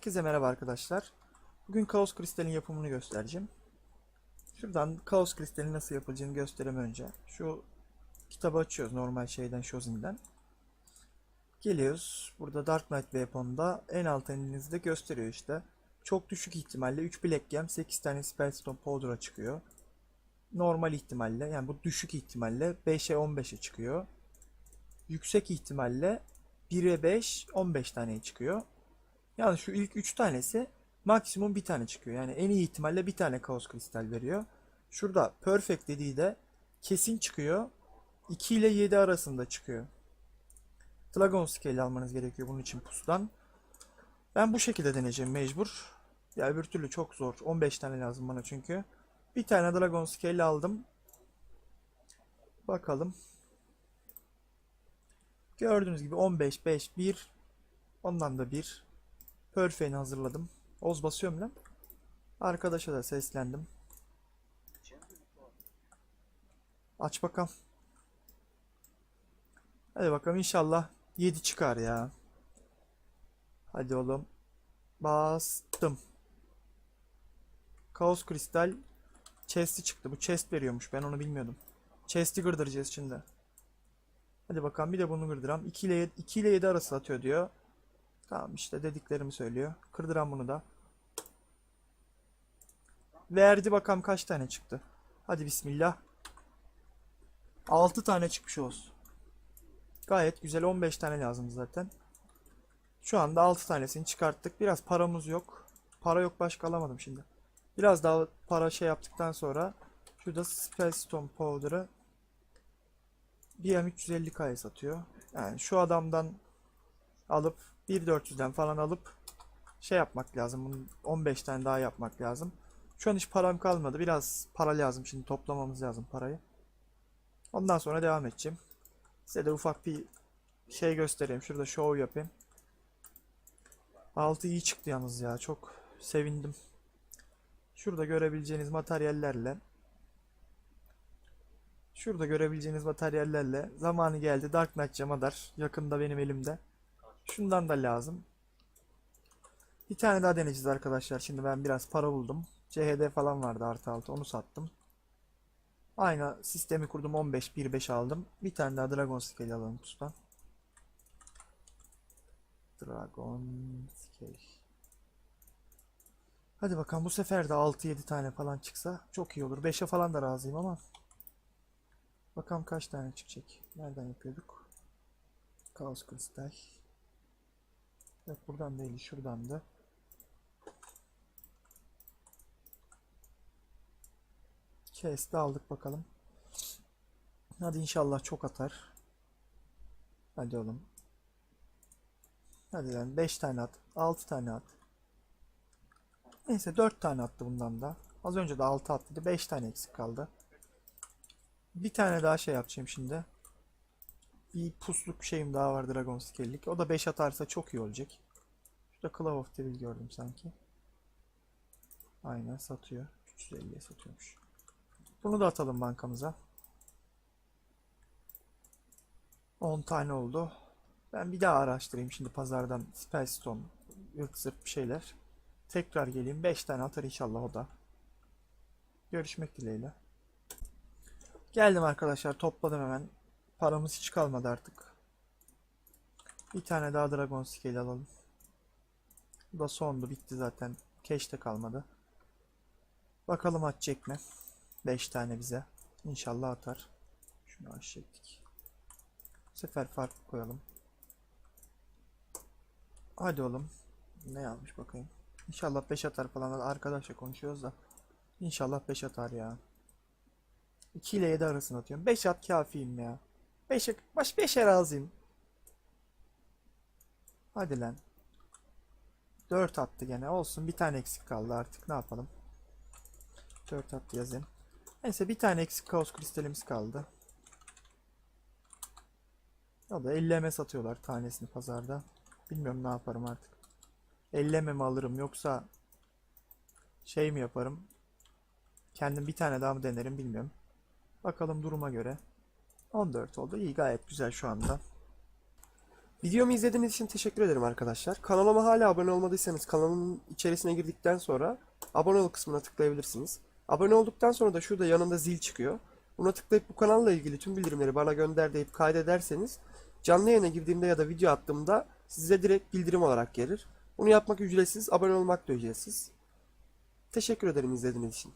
Herkese merhaba arkadaşlar. Bugün Kaos Kristal'in yapımını göstereceğim. Şuradan Kaos Kristal'in nasıl yapılacağını göstereyim önce. Şu kitabı açıyoruz normal şeyden Shozin'den. Geliyoruz. Burada Dark Knight Weapon'da en alt elinizde gösteriyor işte. Çok düşük ihtimalle 3 Black Gem 8 tane Spellstone Powder'a çıkıyor. Normal ihtimalle yani bu düşük ihtimalle 5'e 15'e çıkıyor. Yüksek ihtimalle 1'e 5 15 taneye çıkıyor. Yani şu ilk 3 tanesi maksimum bir tane çıkıyor. Yani en iyi ihtimalle bir tane kaos kristal veriyor. Şurada perfect dediği de kesin çıkıyor. 2 ile 7 arasında çıkıyor. Dragon scale almanız gerekiyor bunun için pustan. Ben bu şekilde deneyeceğim mecbur. Ya öbür türlü çok zor. 15 tane lazım bana çünkü. Bir tane Dragon scale aldım. Bakalım. Gördüğünüz gibi 15, 5, 1. Ondan da 1. Perfect'ini hazırladım. Oz basıyorum lan. Arkadaşa da seslendim. Aç bakalım. Hadi bakalım inşallah 7 çıkar ya. Hadi oğlum. Bastım. Kaos kristal chest'i çıktı. Bu chest veriyormuş. Ben onu bilmiyordum. Chest'i gırdıracağız şimdi. Hadi bakalım bir de bunu gırdıram. 2 ile 7, 2 ile 7 arası atıyor diyor. Tamam işte dediklerimi söylüyor. Kırdıran bunu da. Verdi bakalım kaç tane çıktı. Hadi bismillah. 6 tane çıkmış olsun. Gayet güzel 15 tane lazım zaten. Şu anda 6 tanesini çıkarttık. Biraz paramız yok. Para yok başka alamadım şimdi. Biraz daha para şey yaptıktan sonra şurada Spellstone Powder'ı BM350K'ya satıyor. Yani şu adamdan alıp 1.400'den falan alıp şey yapmak lazım. Bunun 15 tane daha yapmak lazım. Şu an hiç param kalmadı. Biraz para lazım. Şimdi toplamamız lazım parayı. Ondan sonra devam edeceğim. Size de ufak bir şey göstereyim. Şurada show yapayım. 6 iyi çıktı yalnız ya. Çok sevindim. Şurada görebileceğiniz materyallerle Şurada görebileceğiniz materyallerle zamanı geldi. Dark Knight Jamadar yakında benim elimde. Şundan da lazım. Bir tane daha deneyeceğiz arkadaşlar. Şimdi ben biraz para buldum. CHD falan vardı artı altı onu sattım. Aynı sistemi kurdum 15 1.5 aldım. Bir tane daha Dragon Scale alalım pustan. Dragon Scale. Hadi bakalım bu sefer de 6-7 tane falan çıksa çok iyi olur. 5'e falan da razıyım ama. Bakalım kaç tane çıkacak. Nereden yapıyorduk? Kaos Kristal. Yok buradan değil şuradan da. Chest'i aldık bakalım. Hadi inşallah çok atar. Hadi oğlum. Hadi lan 5 tane at. 6 tane at. Neyse 4 tane attı bundan da. Az önce de 6 attıydı. 5 tane eksik kaldı. Bir tane daha şey yapacağım şimdi. Bir pusluk şeyim daha var Dragon Scale'lik. O da 5 atarsa çok iyi olacak. Şurada Claw of Devil gördüm sanki. Aynen satıyor. 350'ye satıyormuş. Bunu da atalım bankamıza. 10 tane oldu. Ben bir daha araştırayım şimdi pazardan Spellstone, ırt bir şeyler. Tekrar geleyim. 5 tane atar inşallah o da. Görüşmek dileğiyle. Geldim arkadaşlar topladım hemen. Paramız hiç kalmadı artık. Bir tane daha Dragon Scale alalım. Bu da sondu bitti zaten. De kalmadı. Bakalım atacak mı? 5 tane bize. İnşallah atar. Şunu aşağı. Bu sefer farklı koyalım. Hadi oğlum. Ne yazmış bakayım. İnşallah 5 atar falan. Arkadaşla konuşuyoruz da. İnşallah 5 atar ya. 2 ile 7 arasını atıyorum. 5 at kafiyim ya. 5'e baş 5'e razıyım. Hadi lan. 4 attı gene. Olsun bir tane eksik kaldı artık. Ne yapalım? 4 attı yazayım. Neyse bir tane eksik kaos kristalimiz kaldı. O da 50 M satıyorlar tanesini pazarda. Bilmiyorum ne yaparım artık. 50 mi alırım yoksa şey mi yaparım? Kendim bir tane daha mı denerim bilmiyorum. Bakalım duruma göre. 14 oldu. İyi gayet güzel şu anda. Videomu izlediğiniz için teşekkür ederim arkadaşlar. Kanalıma hala abone olmadıysanız kanalımın içerisine girdikten sonra abone ol kısmına tıklayabilirsiniz. Abone olduktan sonra da şurada yanında zil çıkıyor. Buna tıklayıp bu kanalla ilgili tüm bildirimleri bana gönder deyip kaydederseniz canlı yayına girdiğimde ya da video attığımda size direkt bildirim olarak gelir. Bunu yapmak ücretsiz, abone olmak da ücretsiz. Teşekkür ederim izlediğiniz için.